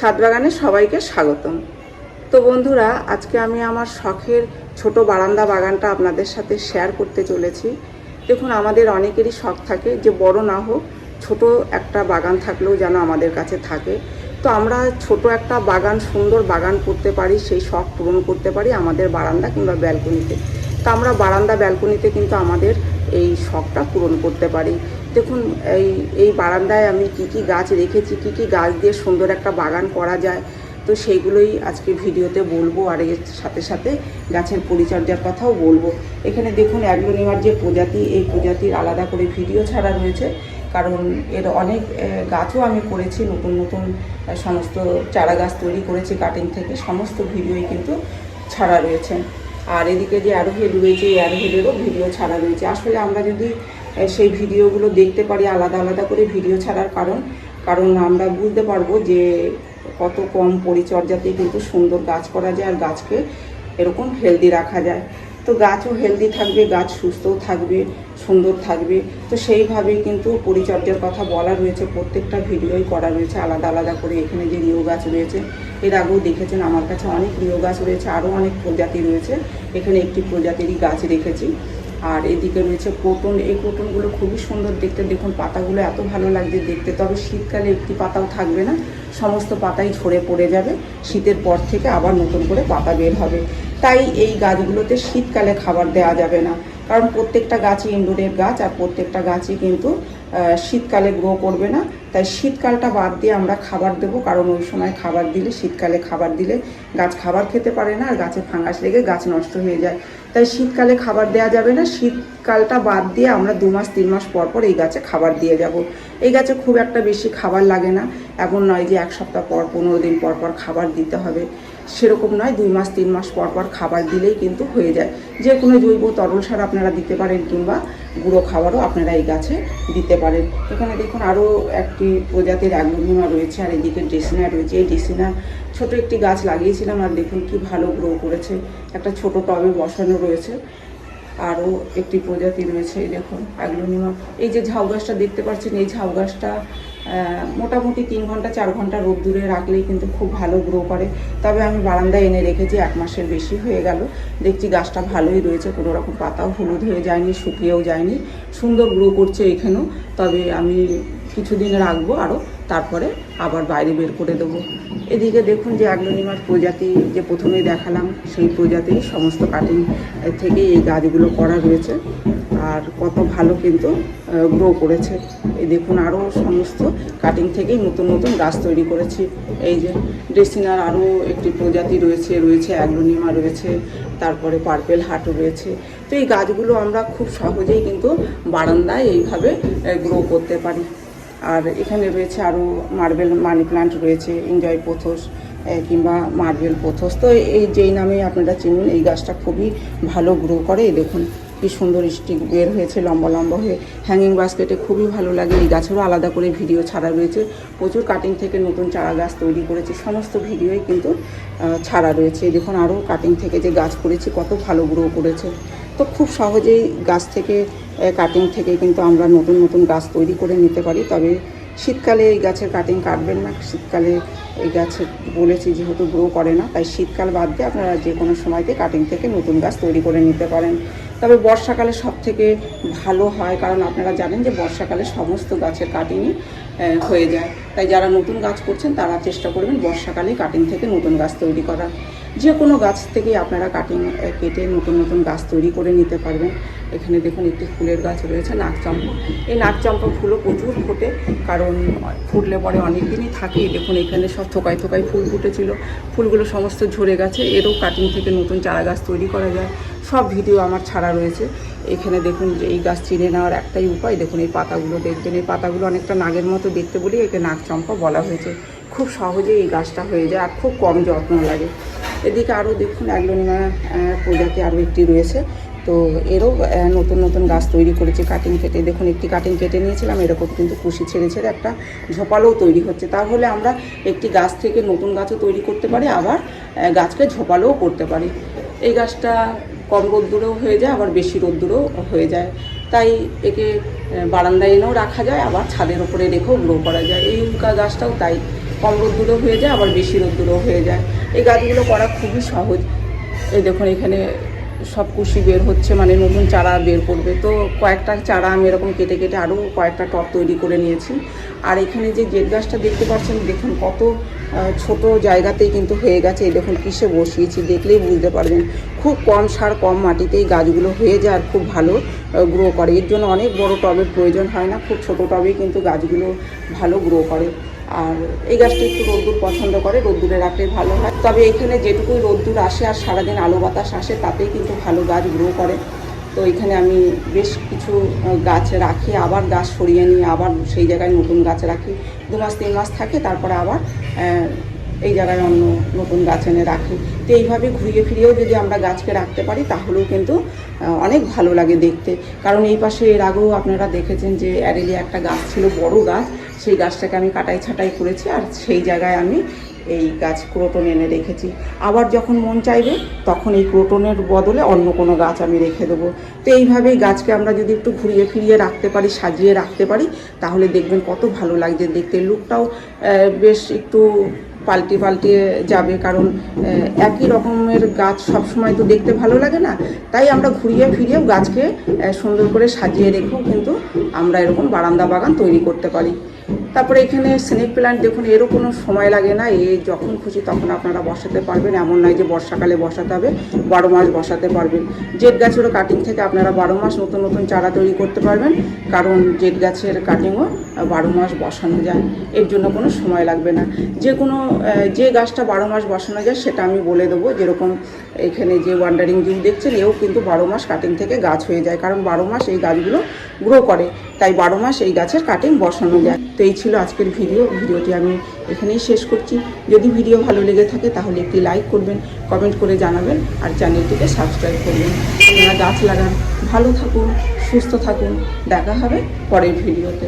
ছাদ বাগানে সবাইকে স্বাগতম। তো বন্ধুরা, আজকে আমি আমার শখের ছোট বারান্দা বাগানটা আপনাদের সাথে শেয়ার করতে চলেছি। দেখুন, আমাদের অনেকেরই শখ থাকে যে বড় না হোক, ছোট একটা বাগান থাকলেও যেন আমাদের কাছে থাকে। তো আমরা ছোট একটা বাগান, সুন্দর বাগান করতে পারি, সেই শখ পূরণ করতে পারি আমাদের বারান্দা কিংবা ব্যালকনিতে তো। আমরা বারান্দা ব্যালকনিতে কিন্তু আমাদের এই শখটা পূরণ করতে পারি। দেখুন, এই এই বারান্দায় আমি কি কি গাছ রেখেছি, কি কি গাছ দিয়ে সুন্দর একটা বাগান করা যায়, তো সেইগুলোই আজকে ভিডিওতে বলব, আর এর সাথে সাথে গাছের পরিচর্যার কথাও বলব। এখানে দেখুন, অ্যাগ্লোনিমার যে প্রজাতি, এই প্রজাতির আলাদা করে ভিডিও ছাড়া রয়েছে, কারণ এর অনেক গাছও আমি করেছি, নতুন নতুন সমস্ত চারা গাছ তৈরি করেছি কাটিং থেকে, সমস্ত ভিডিওই কিন্তু ছাড়া রয়েছে। আর এদিকে যে অ্যারোহেড রয়েছে, এই অ্যারোহেডেরও ভিডিও ছাড়া রয়েছে। আসলে আমরা যদি সেই ভিডিওগুলো দেখতে পারি, আলাদা আলাদা করে ভিডিও ছাড়ার কারণ। কারণ আমরা বুঝতে পারব যে কত কম পরিচর্যাতেই কিন্তু সুন্দর গাছ করা যায় আর গাছকে এরকম হেলদি রাখা যায়। তো গাছও হেলদি থাকবে, গাছ সুস্থও থাকবে, সুন্দর থাকবে। তো সেইভাবেই কিন্তু পরিচর্যার কথা বলা রয়েছে, প্রত্যেকটা ভিডিওই করা রয়েছে, আলাদা আলাদা করে এখানে যে রিও গাছ রয়েছে। এর আগেও দেখেছেন, আমার কাছে অনেক রিও গাছ রয়েছে, আরও অনেক প্রজাতি রয়েছে। এখানে একটি প্রজাতিরই গাছ রেখেছি। আর এদিকে রয়েছে কোটন এই কোটনগুলো খুবই সুন্দর দেখতে। দেখুন, পাতাগুলো এত ভালো লাগছে দেখতে। তবে শীতকালে একটি পাতাও থাকবে না। সমস্ত পাতাই ঝরে পড়ে যাবে। শীতের পর থেকে আবার নতুন করে পাতা বের হবে। তাই এই গাছগুলোতে শীতকালে খাবার দেওয়া যাবে না। কারণ প্রত্যেকটা গাছই ইনডোরের গাছ, আর প্রত্যেকটা গাছই কিন্তু শীতকালে গ্রো করবে না। তাই শীতকালটা বাদ দিয়ে আমরা খাবার দেবো, কারণ ওই সময় খাবার দিলে, শীতকালে খাবার দিলে গাছ খাবার খেতে পারে না, আর গাছে ফাঙ্গাস লেগে গাছ নষ্ট হয়ে যায়। তাই শীতকালে খাবার দেওয়া যাবে না। শীতকালটা বাদ দিয়ে আমরা দু মাস, তিন মাস পর পর এই গাছে খাবার দিয়ে যাব। এই গাছে খুব একটা বেশি খাবার লাগে না। এমন নয় যে এক সপ্তাহ পর, পনেরো দিন পর পর খাবার দিতে হবে। সেরকম নয়, দুই মাস, তিন মাস পর পর খাবার দিলেই কিন্তু হয়ে যায়। যে কোনো জৈব তরল সার আপনারা দিতে পারেন কিংবা গুঁড়ো খাবারও আপনারা এই গাছে দিতে পারেন। এখানে দেখুন আরও একটি প্রজাতির অ্যাগ্লোনিমা রয়েছে, আর এদিকে ডেসিনা রয়েছে। এই ডেসিনা ছোট একটি গাছ লাগিয়েছিলাম আর দেখুন কি ভালো গ্রো করেছে। একটা ছোট টবে বসানো রয়েছে। আরও একটি প্রজাতি রয়েছে, এই দেখুন অ্যাগ্লোনিমা এই যে ঝাউ গাছটা দেখতে পাচ্ছেন, এই ঝাউ গাছটা মোটামুটি তিন ঘণ্টা, চার ঘণ্টা রোদ দূরে রাখলেই কিন্তু খুব ভালো গ্রো করে। তবে আমি বারান্দায় এনে রেখেছি, এক মাসের বেশি হয়ে গেল। দেখছি গাছটা ভালোই রয়েছে, কোনো রকম পাতাও হলুদ হয়ে যায়নি, শুকিয়েও যায়নি। সুন্দর গ্রো করছে এখানেও, তবে আমি কিছুদিন রাখব আরও তারপরে আবার বাইরে বের করে দেবো। এদিকে দেখুন যে অ্যাগ্লোনিমার প্রজাতি যে প্রথমে দেখালাম, সেই প্রজাতির সমস্ত কাটিং থেকে এই গাছগুলো করা রয়েছে। আর কত ভালো কিন্তু গ্রো করেছে। এই দেখুন আরও সমস্ত কাটিং থেকেই নতুন নতুন গাছ তৈরি করেছি। এই যে ড্রেসিনার আরও একটি প্রজাতি রয়েছে রয়েছে অ্যাগ্লোনিমা রয়েছে, তারপরে পার্পেল হাটও রয়েছে। তো এই গাছগুলো আমরা খুব সহজেই কিন্তু বারান্দায় এইভাবে গ্রো করতে পারি। আর এখানে রয়েছে আরও মার্বেল মানি প্লান্ট রয়েছে এনজয় পোথস কিংবা মার্বেল পোথস তো এই যেই নামে আপনারা চিনুন, এই গাছটা খুবই ভালো গ্রো করে। দেখুন, কি সুন্দর স্টিক বের হয়েছে লম্বা লম্বা হয়ে। হ্যাঙ্গিং বাস্কেটে খুবই ভালো লাগে। এই গাছেরও আলাদা করে ভিডিও ছাড়া রয়েছে। প্রচুর কাটিং থেকে নতুন চারা গাছ তৈরি করেছি। সমস্ত ভিডিওই কিন্তু ছাড়া রয়েছে। দেখুন আরও কাটিং থেকে যে গাছ করেছি, কত ভালো গ্রো করেছে। তো খুব সহজেই গাছ থেকে কাটিং থেকে কিন্তু আমরা নতুন নতুন গাছ তৈরি করে নিতে পারি। তবে শীতকালে এই গাছের কাটিং কাটবেন না। শীতকালে এই গাছের বলেছি যেহেতু গ্রো করে না, তাই শীতকাল বাদ দিয়ে আপনারা যে কোনো সময়তে কাটিং থেকে নতুন গাছ তৈরি করে নিতে পারেন। তবে বর্ষাকালে সব থেকে ভালো হয়, কারণ আপনারা জানেন যে বর্ষাকালে সমস্ত গাছের কাটিংই হয়ে যায়। তাই যারা নতুন গাছ করছেন, তারা চেষ্টা করবেন বর্ষাকালে কাটিং থেকে নতুন গাছ তৈরি করার। যে কোনো গাছ থেকেই আপনারা কাটিং কেটে নতুন নতুন গাছ তৈরি করে নিতে পারবেন। এখানে দেখুন একটি ফুলের গাছ রয়েছে নাকচম্পা এই নাকচম্পা ফুলও প্রচুর ফোটে, কারণ ফুটলে পরে অনেক দিনই থাকে। দেখুন এখানে সব থোকায় থোকায় ফুল ফুটেছিল। ফুলগুলো সমস্ত ঝরে গেছে। এরও কাটিং থেকে নতুন চারা গাছ তৈরি করা যায়। সব ভিডিও আমার ছাড়া রয়েছে। এখানে দেখুন যে এই গাছ চিনে নেওয়ার একটাই উপায়। দেখুন এই পাতাগুলো দেখবেন, এই পাতাগুলো অনেকটা নাগের মতো দেখতে বলি একে নাকচম্পা বলা হয়েছে। খুব সহজেই এই গাছটা হয়ে যায় আর খুব কম যত্ন লাগে। এদিকে আরও দেখুন অ্যাগ্লোনিমা প্রজাতি আরও একটি রয়েছে। তো এরও নতুন নতুন গাছ তৈরি করেছে কাটিং কেটে দেখুন, একটি কাটিং কেটে নিয়েছিলাম এরকম কিন্তু কুশি ছেড়ে ছেড়ে একটা ঝোপালোও তৈরি হচ্ছে। তাহলে আমরা একটি গাছ থেকে নতুন গাছও তৈরি করতে পারি, আবার গাছকে ঝোপালোও করতে পারি। এই গাছটা কম রোদ্দুরেও হয়ে যায়, আবার বেশি রোদ্দুরেও হয়ে যায়। তাই একে বারান্দায় এনেও রাখা যায়, আবার ছাদের ওপরে রেখেও গ্রো করা যায়। এই উল্কা গাছটাও তাই, কম রোদ্দুরও হয়ে যায়, আবার বেশি রোদ্দুরেও হয়ে যায়। এই গাছগুলো করা খুবই সহজ। এই দেখুন এখানে সব কুশি বের হচ্ছে মানে নতুন চারা বের করবে। তো কয়েকটা চারা আমি এরকম কেটে কেটে আরও কয়েকটা টব তৈরি করে নিয়েছি। আর এখানে যে জেট গাছটা দেখতে পাচ্ছেন, দেখুন কত ছোট জায়গাতেই কিন্তু হয়ে গেছে। এই দেখুন কিসে বসিয়েছি, দেখলেই বুঝতে পারবেন। খুব কম সার, কম মাটিতেই গাছগুলো হয়ে যায় আর খুব ভালো গ্রো করে। এর জন্য অনেক বড় টবের প্রয়োজন হয় না, খুব ছোট টবেই কিন্তু গাছগুলো ভালো গ্রো করে। আর এই গাছটা একটু রোদ্দুর পছন্দ করে, রোদ্দুরে রাখলে ভালো হয়। তবে এখানে যেটুকুই রোদ্দুর আসে আর সারাদিন আলো বাতাস আসে, তাতেই কিন্তু ভালো গাছ গ্রো করে। তো এখানে আমি বেশ কিছু গাছ রাখি, আবার গাছ সরিয়ে নিয়ে আবার সেই জায়গায় নতুন গাছ রাখি। দু মাস, তিন মাস থাকে, তারপরে আবার এই জায়গায় অন্য নতুন গাছ এনে রাখি। তো এইভাবে ঘুরিয়ে ফিরিয়েও যদি আমরা গাছকে রাখতে পারি, তাহলেও কিন্তু অনেক ভালো লাগে দেখতে। কারণ এই পাশে এর আগেও আপনারা দেখেছেন যে অ্যারেলিয়া একটা গাছ ছিল, বড় গাছ। সেই গাছটাকে আমি কাটাই ছাটাই করেছি আর সেই জায়গায় আমি এই গাছ ক্রোটন এনে রেখেছি। আবার যখন মন চাইবে তখন এই ক্রোটনের বদলে অন্য কোনো গাছ আমি রেখে দেবো। তো এইভাবেই গাছকে আমরা যদি একটু ঘুরিয়ে ফিরিয়ে রাখতে পারি, সাজিয়ে রাখতে পারি, তাহলে দেখবেন কত ভালো লাগছে দেখতে। লুকটাও বেশ একটু পাল্টে পাল্টে যাবে কারণ একই রকমের গাছ সবসময় তো দেখতে ভালো লাগে না। তাই আমরা ঘুরিয়ে ফিরিয়েও গাছকে সুন্দর করে সাজিয়ে রেখেও কিন্তু আমরা এরকম বারান্দা বাগান তৈরি করতে পারি। তারপরে এখানে স্নেক প্ল্যান্ট দেখুন, এরও কোনো সময় লাগে না। এ যখন খুশি তখন আপনারা বসাতে পারবেন। এমন নয় যে বর্ষাকালে বসাতে হবে, বারো মাস বসাতে পারবেন। জেট গাছেরও কাটিং থেকে আপনারা বারো মাস নতুন নতুন চারা তৈরি করতে পারবেন। কারণ জেট গাছের কাটিংও বারো মাস বসানো যায়। এর জন্য কোনো সময় লাগবে না। যে কোনো যে গাছটা বারো মাস বসানো যায়, সেটা আমি বলে দেবো। যেরকম এখানে যে ওয়ান্ডারিং জিউ দেখছেন, এও কিন্তু বারো মাস কাটিং থেকে গাছ হয়ে যায়। কারণ বারো মাস এই গাছগুলো গ্রো করে। তাই বারো মাস এই গাছের কাটিং বসানো যায়। তো এই ছিল আজকের ভিডিও ভিডিওটি আমি এখানেই শেষ করছি। যদি ভিডিও ভালো লেগে থাকে, তাহলে একটি লাইক করবেন কমেন্ট করে জানাবেন, আর চ্যানেলটিকে সাবস্ক্রাইব করবেন। আপনারা গাছ লাগান। ভালো থাকুন, সুস্থ থাকুন। দেখা হবে পরের ভিডিওতে